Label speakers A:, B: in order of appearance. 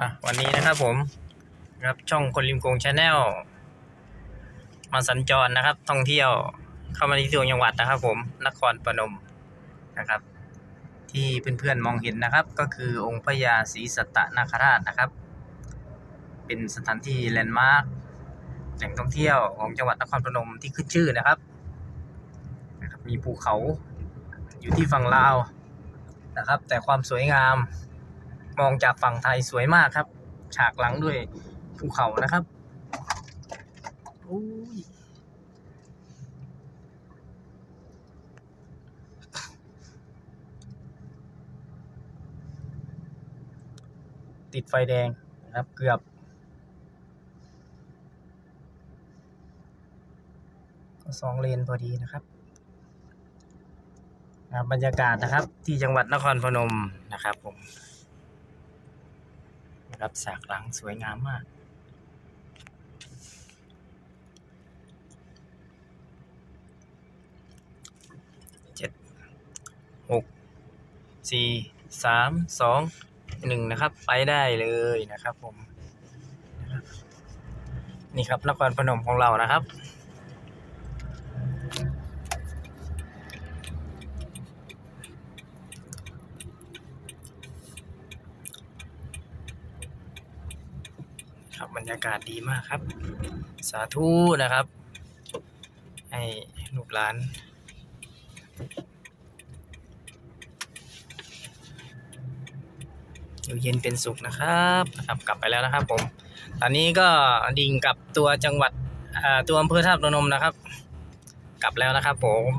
A: อะวันนี้นะครับผมครับช่องคนริมโกงชาแนลมาสัญจรนะครับ ท่องเที่ยวเข้ามาที่ตัวจังหวัดนะครับ ผมนครปฐมนะครับ ที่เพื่อนๆมองเห็นนะครับ ก็คือองค์พญาศรีสัตนาคราชนะครับ เป็นสถานที่แลนด์มาร์คแหล่งท่องเที่ยวของจังหวัดนครพนมที่ขึ้นชื่อนะครับนะครับ มีภูเขาอยู่ที่ฝั่งลาวนะครับ แต่ความสวยงาม มองจากฝั่งไทยสวยมากครับ ฉากหลังด้วยภูเขานะครับอุ้ยติดไฟแดงนะครับเกือบก็สองเลนพอดีนะครับนะครับบรรยากาศนะครับที่จังหวัดนครพนมนะครับผม นะครับฉากหลังสวยงามมาก เจ็ดหกสี่สามสองหนึ่งนะครับ ไปได้เลยนะครับผม นี่ครับนครพนมของเรานะครับ ครับบรรยากาศดีมากครับ สาธุนะครับ ให้ลูกหลานอยู่เย็นเป็นสุขนะครับครับกลับไปแล้วนะครับ ผม ตอนนี้ก็ดิ่งกับตัวจังหวัดตัวอำเภอท่าตุพนมนะครับ กลับแล้วนะครับผม